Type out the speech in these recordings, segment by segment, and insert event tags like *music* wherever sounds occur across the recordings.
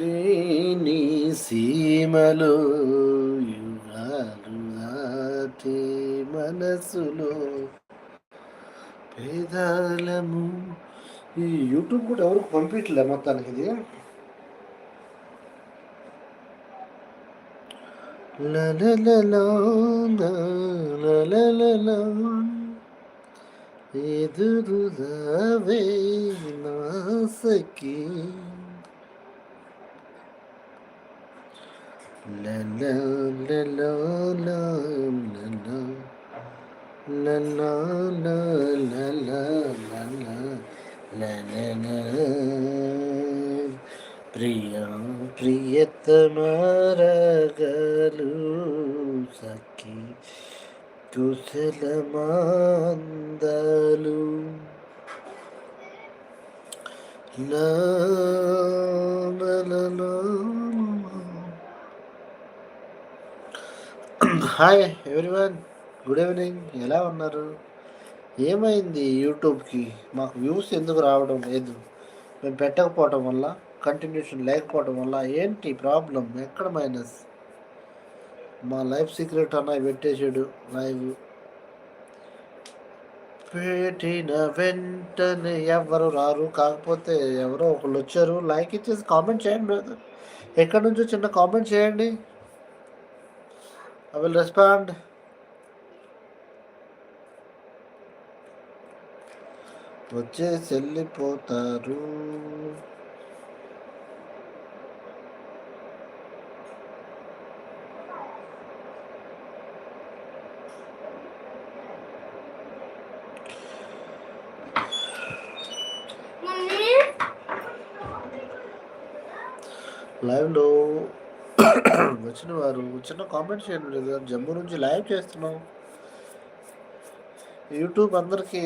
లేని సీమలో యుగాలు దాటి మనసులో పేదాలము. ఈ యూట్యూబ్ కూడా ఎవరికి పంపించలే మొత్తానికి ఇది? ఎదురుదావే నాసకి ప్రియ ప్రియతమరగలు సఖి కుశలమాందలు la hi everyone good evening ఎలా ఉన్నారు? ఏమైంది యూట్యూబ్కి? మాకు వ్యూస్ ఎందుకు రావడం లేదు? మేము పెట్టకపోవటం వల్ల కంటిన్యూషన్ లేకపోవడం వల్ల ఏంటి ప్రాబ్లం ఎక్కడ మైనస్? మా లైఫ్ సీక్రెట్ అన్న పెట్టేసాడు లైవ్. పెట్టిన వెంటనే ఎవరు రారు. కాకపోతే ఎవరో ఒకళ్ళు వచ్చారు. లైక్ ఇచ్చేసి కామెంట్ చేయండి బ్రదర్. ఎక్కడి నుంచో చిన్న కామెంట్ చేయండి. I will respond. వచ్చేసి వెళ్ళిపోతారు లైవ్లో వచ్చిన వారు చిన్న కామెంట్ చేయండి లేదా జమ్మూ నుంచి లైవ్ చేస్తున్నాం. యూట్యూబ్ అందరికీ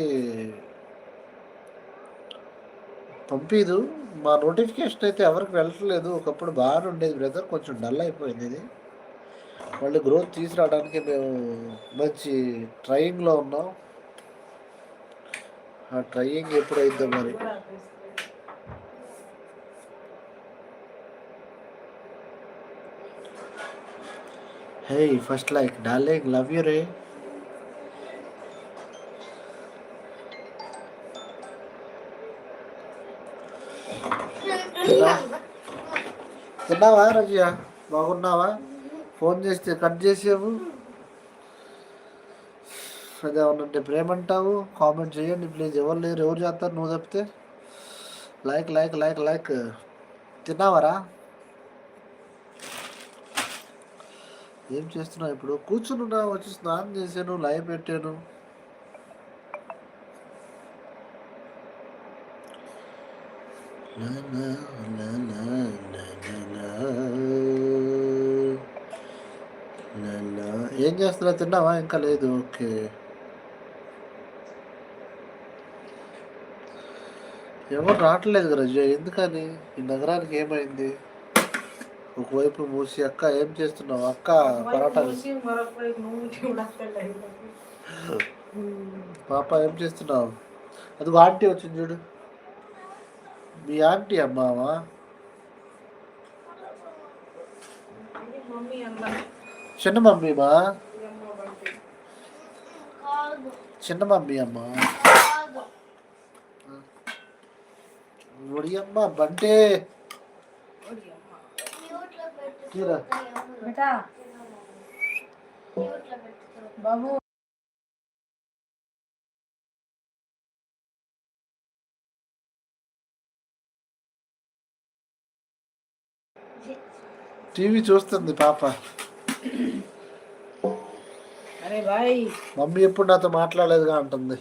పంపిదు. మా నోటిఫికేషన్ అయితే ఎవరికి వెళ్ళట్లేదు. ఒకప్పుడు బాగానే ఉండేది బ్రదర్ కొంచెం డల్ అయిపోయింది ఇది. మళ్ళీ గ్రోత్ తీసుకురావడానికి మేము మంచి ట్రయింగ్లో ఉన్నాం. ఆ ట్రయింగ్ ఎప్పుడైద్దాం మరి. Hey, first like, darling, love you, Ray. తిన్నావా రజియా? బాగున్నావా? ఫోన్ చేస్తే కట్ చేసావు. అదే అవునంటే ప్రేమంటావు కామెంట్ చేయండి ప్లీజ్ ఎవరు లేరు ఎవరు చేస్తారు నువ్వు చెప్తే? లైక్ లైక్ లైక్ లైక్ తిన్నావరా? ఏం చేస్తున్నావు ఇప్పుడు? కూర్చున్నా వచ్చి స్నానం చేశాను లైవ్ పెట్టాను. ఏం చేస్తున్నా తిన్నావా? ఇంకా లేదు. ఓకే. ఎవరు రావట్లేదు కదా ఎందుకని? ఈ నగరానికి ఏమైంది? ఒకవైపు మూసి అక్క ఏం చేస్తున్నావు? అక్క పరాటా *laughs* పాప ఏం చేస్తున్నావు? అది ఆంటీ వచ్చింది చూడు. మీ ఆంటీ అమ్మావా చిన్న మమ్మీమా చిన్న మమ్మీ అమ్మ? ఒడియమ్మ బంటే! బాబు. టీవీ చూస్తుంది పాప. అరే బాయ్. మమ్మీ ఎప్పుడు నాతో మాట్లాడలేదుగా అంటుంది.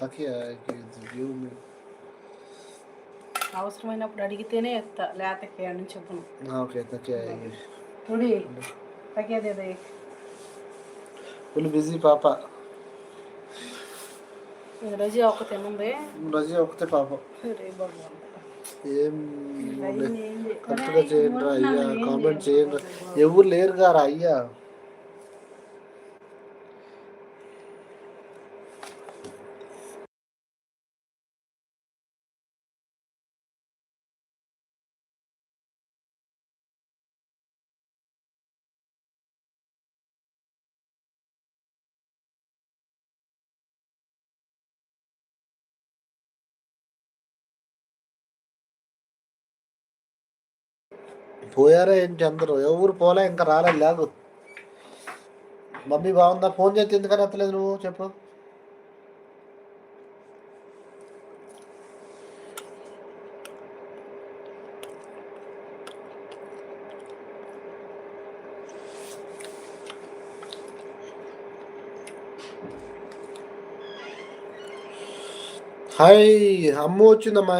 తకియా అవసరమైనప్పుడు అడిగితేనే ఎత్తా లేతకి అని చెప్పను తుడి తగ్గేది ఫుల్ బిజీ పాప. రజీ ఒకతే ఉంది రజీ ఒకతే పాప. ఏం కరెక్ట్గా చేయండి అయ్యా కామెంట్ చేయండి. ఎవరు లేరు గారా అయ్యా? పోయారా ఏంటి అందరూ ఎవరు పోలే ఇంకా రాలేదు లేగు. మమ్మీ బాగుందా? ఫోన్ చేస్తే ఎందుకని ఎత్తలేదు నువ్వు? చెప్పు. హాయ్ అమ్మ వచ్చిందమ్మా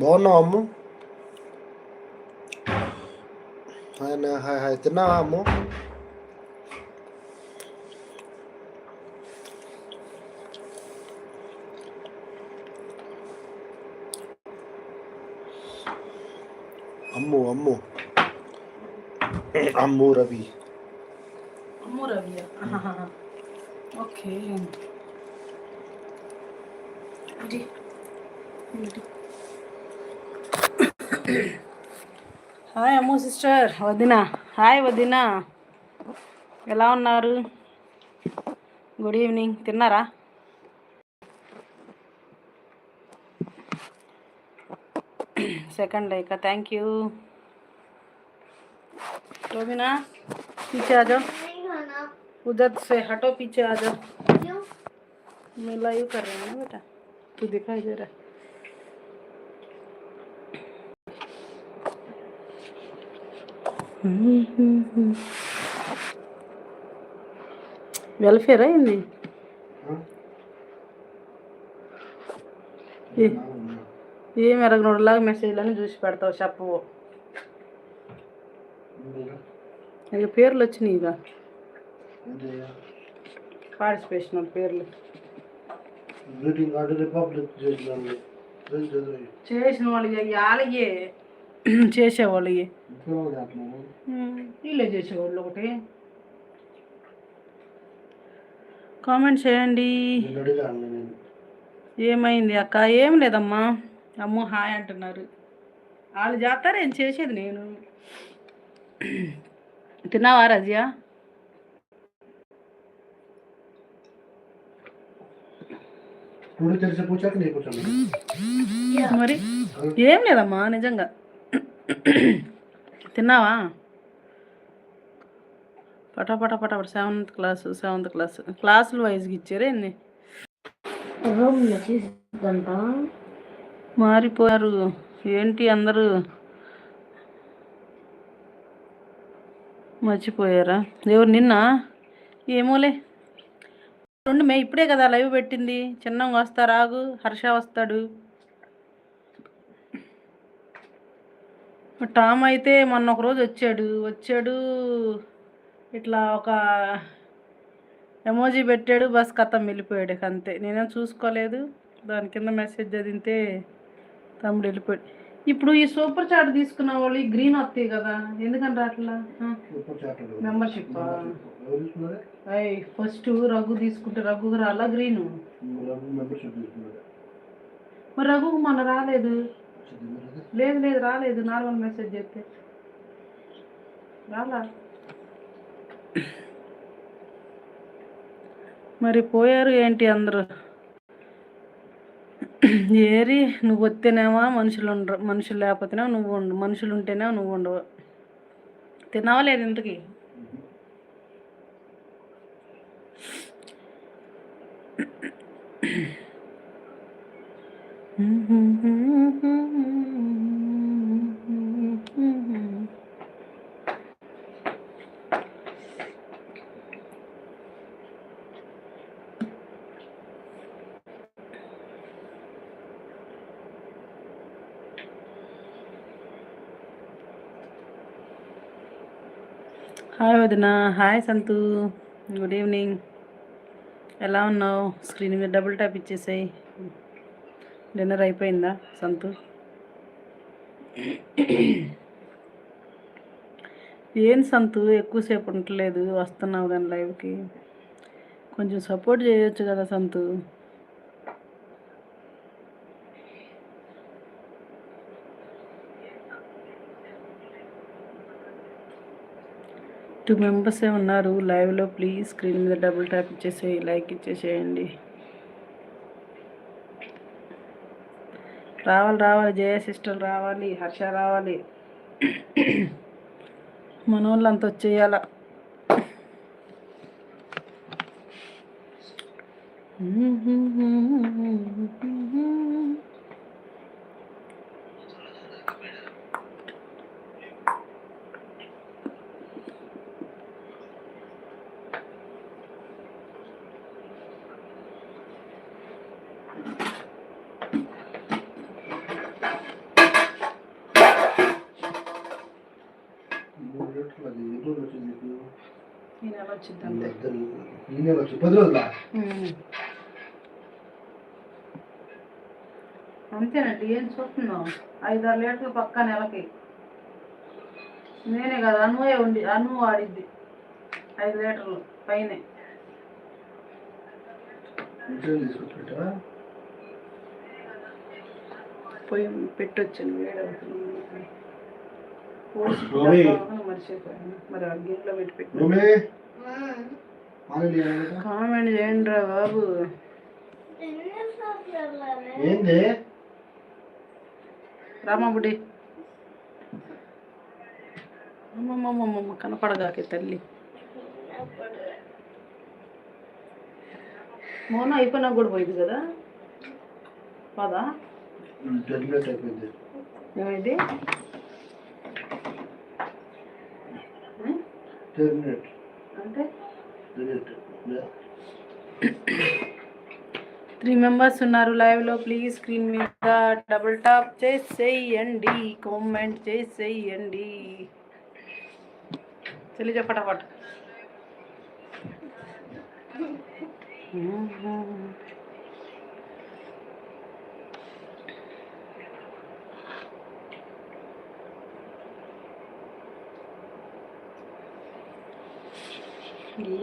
బాగున్నావు అమ్ము? హాయ్ హాయ్ హాయ్ తిన్నావా అమ్ము? అమ్ము అమ్ము. అమ్ము రవి. అమ్ము రవి ఓకే. ఇది ఇది. హాయ్ అమ్ము సిస్టర్ వదిన హాయ్ వదిన ఎలా ఉన్నారు గుడ్ ఈవినింగ్ తిన్నారా सेकंड लाइक का थैंक यू रोबिना पीछे आ जाओ नहीं खाना उधर से हटो पीछे आ जाओ क्यों मैं लाइव कर रही हूँ ना बेटा तू दिखाई दे रहा है వెల్ఫేర్ అయింది ఏం ఎరగనోడులాగా మెసేజ్లని చూసి పెడతావు చెప్పవు. ఇక పేర్లు వచ్చినాయి ఇక. పార్టిసిపేషన్ పేర్లు. చేసిన వాళ్ళకి వాళ్ళకి చేసేవాళ్ళకి వీళ్ళే చేసేవాళ్ళు ఒకటి. కామెంట్ చేయండి. ఏమైంది అక్క? ఏం లేదమ్మా. అమ్మో హాయ్ అంటున్నారు. వాళ్ళు చేస్తారు ఏం చేసేది నేను? తిన్నావా రజియా మరి? ఏం లేదమ్మా నిజంగా. తిన్నావా? పట పట పట పట. Seventh class seventh class. క్లాసులు వైజ్కి ఇచ్చారే ఎన్ని? మారిపోయారు. ఏంటి అందరూ? మర్చిపోయారా? ఎవరు నిన్న? ఏమోలే. రెండు మే ఇప్పుడే కదా లైవ్ పెట్టింది. చిన్నంగా వస్తా రాగు. హర్ష వస్తాడు. టామ్ అయితే మొన్న ఒక రోజు వచ్చాడు. వచ్చాడు ఇట్లా ఒక ఎమోజీ పెట్టాడు బస్ కథం వెళ్ళిపోయాడు. అంతే. నేనేం చూసుకోలేదు. దాని కింద మెసేజ్ చదివితే తమ్ముడు వెళ్ళిపోయాడు. ఇప్పుడు ఈ సూపర్ చాట్ తీసుకున్న వాళ్ళు ఈ గ్రీన్ వస్తాయి కదా ఎందుకంటే అట్లా మెంబర్షిప్ అయ్యి ఫస్ట్ రఘు తీసుకుంటే రఘుకు రాలా గ్రీన్? మరి రఘుకు మొన్న రాలేదు. లేదు లేదు రాలేదు. నార్మల్ మెసేజ్ చెప్తే రాలా? మరి పోయారు ఏంటి అందరూ? ఏరి నువ్వు వస్తేనేమో మనుషులు ఉండరు మనుషులు లేకపోతేనే నువ్వు ఉండు మనుషులు ఉంటేనే నువ్వు ఉండవు. తిన్నావా లేదు ఇంతకి? హాయ్ వదిన. హాయ్ సంతు. గుడ్ ఈవినింగ్ ఎలా ఉన్నావు? స్క్రీన్ మీద డబుల్ ట్యాప్ ఇచ్చేసాయి. డిన్నర్ అయిపోయిందా సంతు? ఏం సంతు? ఎక్కువసేపు ఉండట్లేదు వస్తున్నావు కానీ లైవ్కి. కొంచెం సపోర్ట్ చేయొచ్చు కదా సంతు. టూ మెంబర్సే ఉన్నారు లైవ్లో ప్లీజ్ స్క్రీన్ మీద డబుల్ ట్యాప్ ఇచ్చేసేయి లైక్ ఇచ్చేసేయండి. రావాలి రావాలి జయ సిస్టర్ రావాలి హర్ష రావాలి. మనోళ్ళు అంత వచ్చేయాల. మూడు లీటర్లు అది ఎన్ని రోజులు వచ్చింది నీకు ఈ నెల వచ్చింది అంతే. నెల వచ్చి పది రోజులా. అంతేనండి ఏం చూస్తున్నావు? ఐదారు లీటర్లు పక్క నెలకి. నేనే కదా అనువే ఉండి అను వాడిద్ది. ఐదు లీటర్లు పైనే. పొయ్యి పెట్టొచ్చాను వేడవుతుంది మర్చిపోయాను. మరి ఆ గిన్నెలో పెట్టి పెట్టి? కామెంట్ చేయండి రా బాబు. ఏంది? రామబుడి. అమ్మమ్మమ్మమ్మ కనపడగాకే తల్లి. మౌన అయిపోయినా కూడా పోయింది కదా? పదా ఏమైంది? టెర్మినేట్ అంటే? త్రీ మెంబర్స్ ఉన్నారు లైవ్లో ప్లీజ్ స్క్రీన్ మీద డబుల్ టాప్ చేసేయండి. కామెంట్ చేసేయండి. చెల్లి చెప్పటపట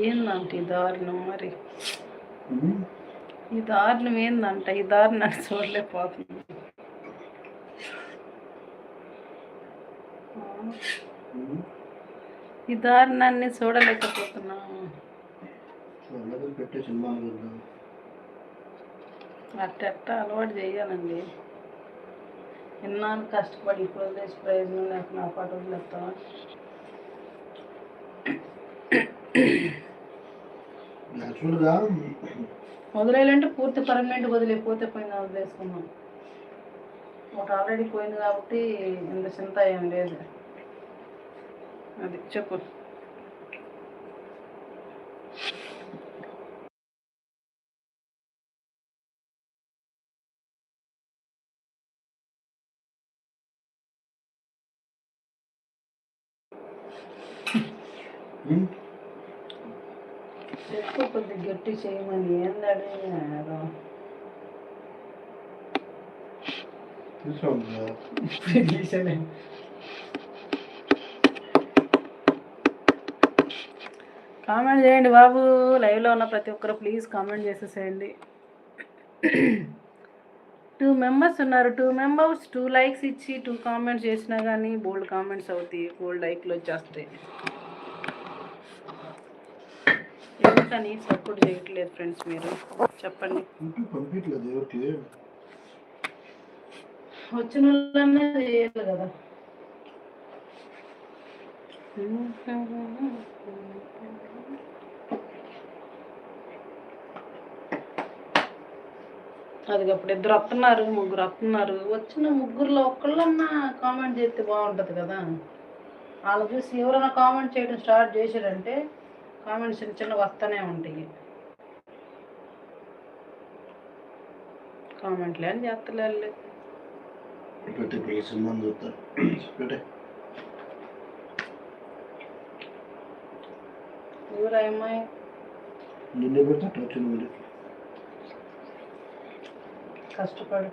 ఏందంట ఈ దారుణం మరి? ఈ దారుణం ఏందంట? ఈ దారుణాన్ని చూడలేకపోతుంది. ఈ దారుణాన్ని చూడలేకపోతున్నాము అట్టెట్ట అలవాటు చేయాలండి. ఎన్నాళ్ళు కష్టపడి ఇప్పుడు ప్రయోజనం లేక నా పాట వదిలేస్తావా యాక్చువల్గా వదిలేయాలంటే పూర్తి పర్మనెంట్ వదిలేకపోతే పోయింది వదిలేసుకున్నాం ఒకటి ఆల్రెడీ పోయింది కాబట్టి ఇంత చింత ఏం లేదు. అది చెప్పు. చెప్పు కొద్ది గట్టి చేయమని. తీసుకోండి కామెంట్ చేయండి బాబు. లైవ్లో ఉన్న ప్రతి ఒక్కరు ప్లీజ్ కామెంట్ చేసేసేయండి. టూ మెంబర్స్ ఉన్నారు. టూ మెంబర్స్ టూ లైక్స్ ఇచ్చి టూ కామెంట్స్ చేసినా కానీ బోల్డ్ కామెంట్స్ అవుతాయి. బోల్డ్ లైక్లు వచ్చేస్తాయి. ఎందుకని సపోర్ట్ చేయట్లేదు ఫ్రెండ్స్ మీరు? చెప్పండి. వచ్చిన వాళ్ళనే చేయాలి కదా. అది అప్పుడు ఇద్దరు వస్తున్నారు ముగ్గురు వస్తున్నారు. వచ్చిన ముగ్గురులో ఒక్కళ్ళన్నా కామెంట్ చేస్తే బాగుంటుంది కదా. వాళ్ళు చూసి ఎవరైనా కామెంట్ చేయడం స్టార్ట్ చేశారంటే కామెంట్స్ చిన్న చిన్న వస్తూనే ఉంటాయి. కామెంట్లు అని చేస్తలే పెట్టే పిల్లలు సినిమా చూస్తారు. పెట్టే. ఎవరు అమ్మాయి? నిన్నే పెడతా కష్టపడి